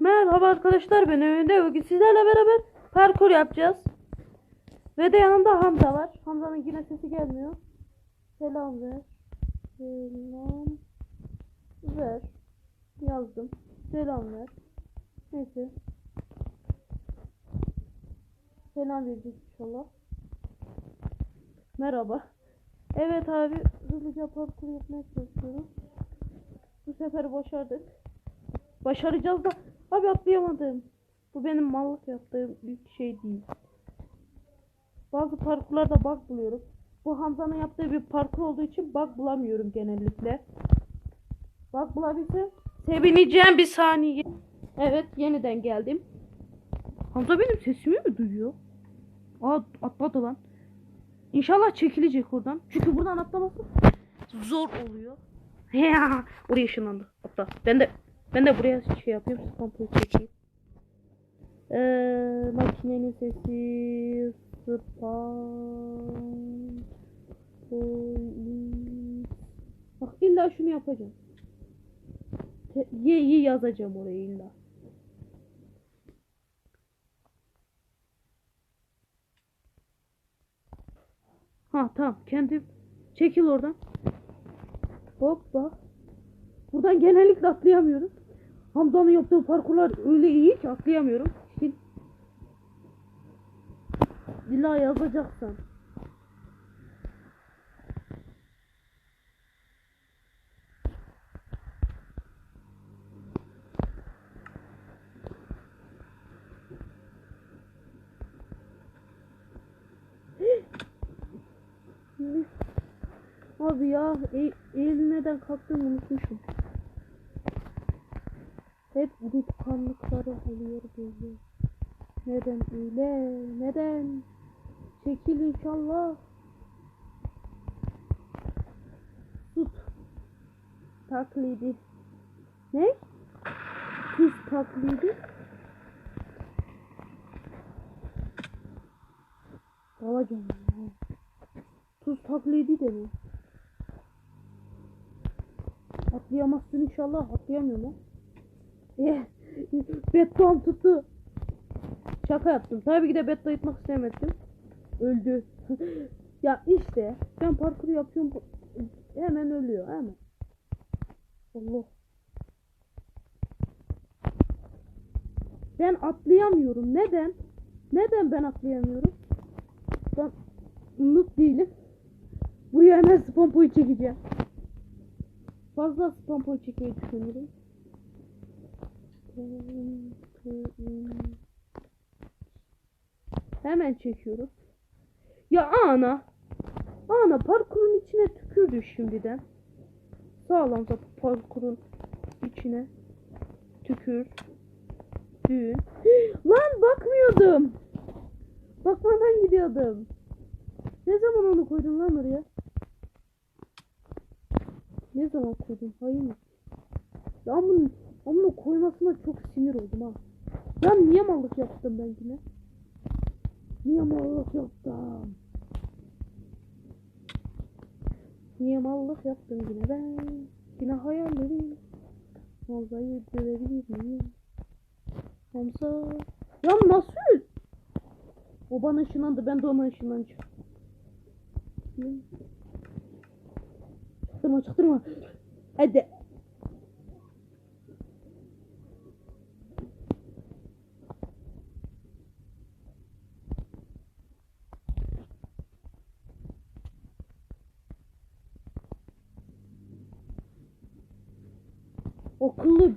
Merhaba arkadaşlar ben Önde bugün sizlerle beraber parkur yapacağız. Ve de yanımda Hamza var. Hamza'nın yine sesi gelmiyor. Selam ver. Selam ver. Yazdım. Selam ver. Neyse. Selam verecek inşallah. Merhaba. Evet abi hızlıca parkur yapmaya çalışıyorum. Bu sefer başardık. Başaracağız da abi atlayamadım. Bu benim mallık yaptığım büyük şey değil. Bazı parkurlarda bug buluyorum. Bu Hamza'nın yaptığı bir parkur olduğu için bug bulamıyorum genellikle. Bug bulabilsem sevineceğim bir saniye. Evet yeniden geldim. Hamza benim sesimi mi duyuyor? Aa atladı lan. İnşallah çekilecek oradan. Çünkü buradan atlaması zor oluyor. Ya oraya ışınlandı. Atla. Ben de ben de buraya şey yapayım. Spampoyu çekeyim. Ee, makinenin sesi spam Bak illa şunu yapacağım. Te- Y'yi yazacağım oraya illa. Ha tamam kendim çekil oradan. Hoppa. Buradan genellikle atlayamıyorum. Hamza'nın yaptığı parkurlar öyle iyi ki atlayamıyorum. Sil. İlla yazacaksan. Abi ya e eğil neden kalktığımı unutmuşum. Hep unutkanlıkları oluyor böyle. Neden öyle? Neden? Çekil inşallah. Tut. Taklidi. Ne? Tuz taklidi. Alacağım. ya. Tuz taklidi de mi? Atlayamazsın inşallah. Atlayamıyorum lan. Beton tuttu. Şaka yaptım. Tabii ki de beton yutmak istemedim. Öldü. ya işte ben parkur yapıyorum. Hemen ölüyor hemen. Allah. Ben atlayamıyorum. Neden? Neden ben atlayamıyorum? Ben umut değilim. Buraya hemen spam point çekeceğim. Fazla spam point çekmeyi düşünüyorum. Hemen çekiyoruz. Ya ana. Ana parkurun içine tükürdü şimdiden. Sağlam da parkurun içine tükür. Düğün. Lan bakmıyordum. Bakmadan gidiyordum. Ne zaman onu koydun lan oraya? Ne zaman koydun? Hayır mı? Ya bunun, bunun koymasına çok sinir oldum ha. Ya niye mallık yaptım ben yine? Niye mallık yaptım? Niye mallık yaptım yine ben? Yine hayallerim. Hamza'yı dövebilir miyim? Hamza. Ya nasıl? O bana ışınlandı ben de ona ışınlanacağım. Çıktırma çıktırma. Hadi.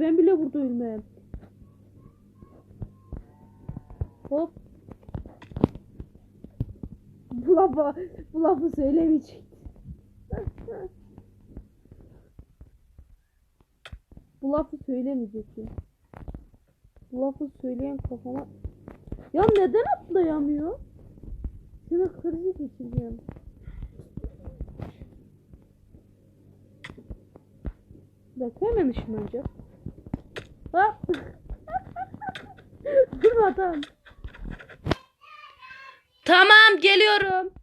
Ben bile burada ölmem. Hop. Bu lafı, bu lafı söylemeyecek. bu lafı söylemeyecektim. Bu lafı söyleyen kafama... Ya neden atlayamıyor? Şuna krizi geçireceğim. Hemen ışınlanacak. Ha? Durma tamam. Geliyorum.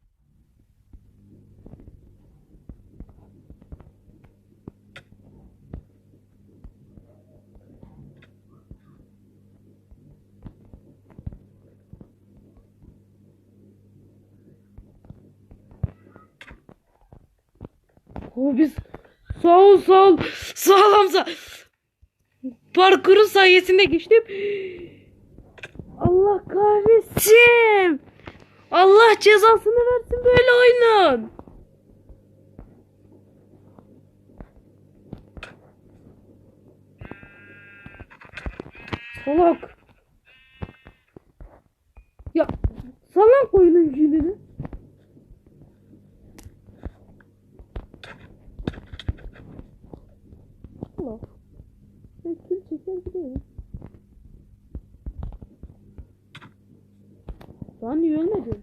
Oh biz sol sol sağlam sağ. Parkurun sayesinde geçtim. Allah kahretsin. Allah cezasını versin böyle oyunun. Salak. Ya salak oyunun jilini. Allah. Ben kül çeker giderim. Daha niye ölmedin?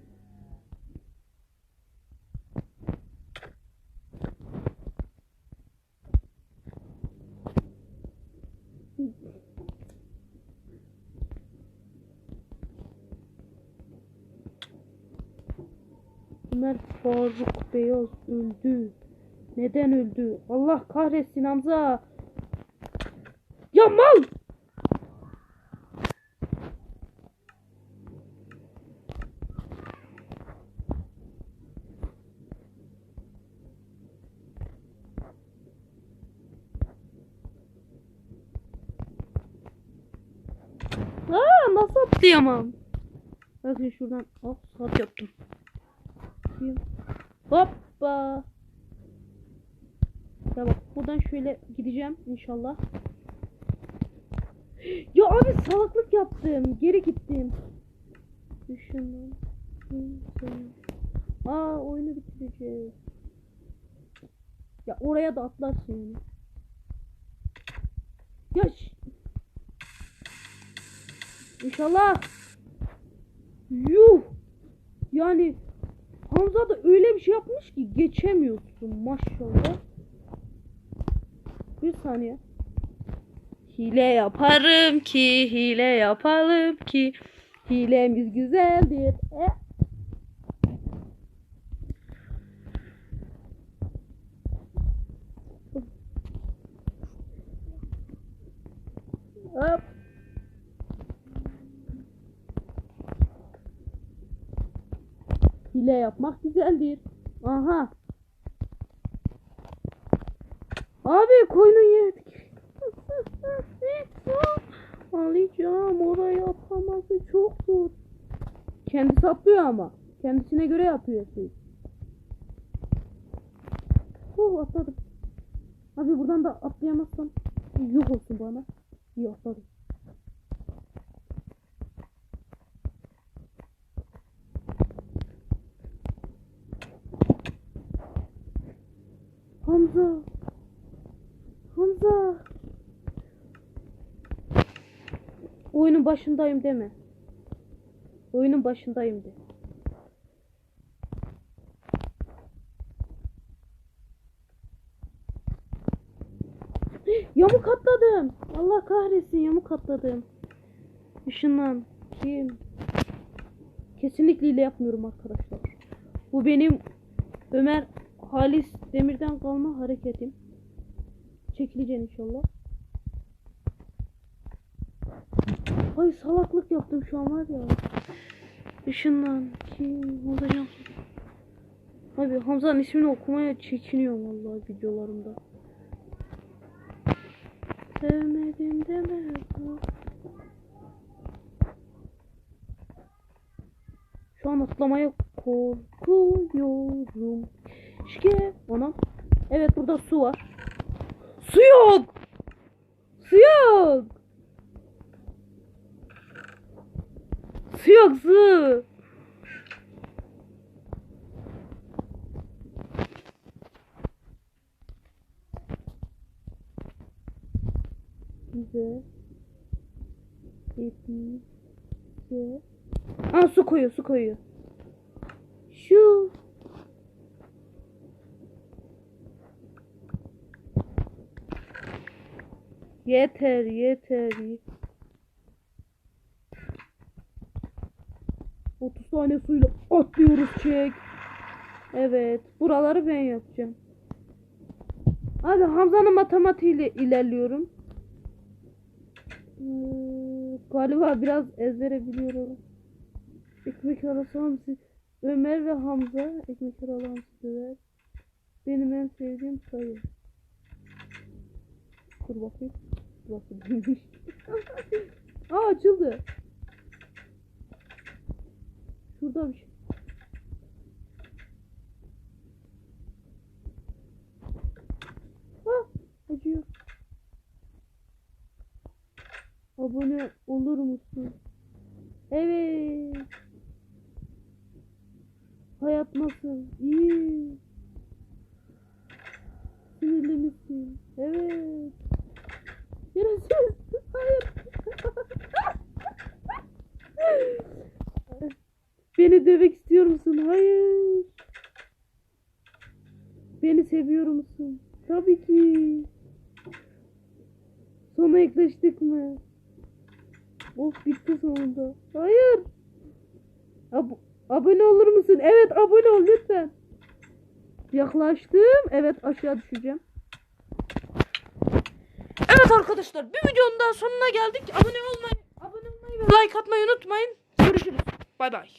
Ömer Faruk Beyaz öldü. Neden öldü? Allah kahretsin Hamza. Ya mal! Aa, nasıl atlayamam? Bakın şuradan. Hop saat yaptım. Hoppa. Tamam. Buradan şöyle gideceğim inşallah. Ya abi salaklık yaptım. Geri gittim. Düşünün. Aa oyunu bitireceğiz. Ya oraya da atlarsın. Ya İnşallah. Yuh. Yani Hamza da öyle bir şey yapmış ki geçemiyorsun maşallah. Bir saniye. Hile yaparım ki, hile yapalım ki. Hilemiz güzeldir. E? Hop. Hile yapmak güzeldir. Aha. Abi koyunun Alacağım orayı atlaması çok zor. Kendisi atlıyor ama. Kendisine göre yapıyor şey. Oh atladım. Abi buradan da atlayamazsam yok olsun bana. İyi atladım. Hamza. Oyunun başındayım deme. Oyunun başındayım de. Yamuk atladım. Allah kahretsin yamuk atladım. Işınlan. Kim? Kesinlikle hile yapmıyorum arkadaşlar. Bu benim Ömer Halis Demir'den kalma hareketim. Çekileceksin inşallah. Ay salaklık yaptım şu an var ya. Işınlan. Kim olacağım? Abi Hamza'nın ismini okumaya çekiniyorum vallahi videolarımda. Sevmedim deme. Şu an atlamaya korkuyorum. Şike. Anam. Evet burada su var. Su yok. Su yok. Su yok su. Bize hediye Aa su koyuyor su koyuyor. Şu Yeter yeter. 30 tane suyla atlıyoruz çek. Evet. Buraları ben yapacağım. Abi Hamza'nın matematiğiyle ilerliyorum. Hmm, galiba biraz ezbere biliyorum. Ekmek arası hamsi. Ömer ve Hamza ekmek arası hamsi döver. Benim en sevdiğim sayı. Dur bakayım. Dur bakayım. Aa açıldı. Şurada bir şey. Ah acıyor. Abone olur musun? Evet. Hayat nasıl? İyi. Sinirli misin? Evet. Görüşürüz. Hayır. Beni dövmek istiyor musun? Hayır. Beni seviyor musun? Tabii ki. Sona yaklaştık mı? Of bitti sonunda. Hayır. Ab- abone olur musun? Evet abone ol lütfen. Yaklaştım. Evet aşağı düşeceğim. Evet arkadaşlar bir videonun daha sonuna geldik. Abone olmayı, abone olmayı ve like atmayı unutmayın. Görüşürüz. Bay bay.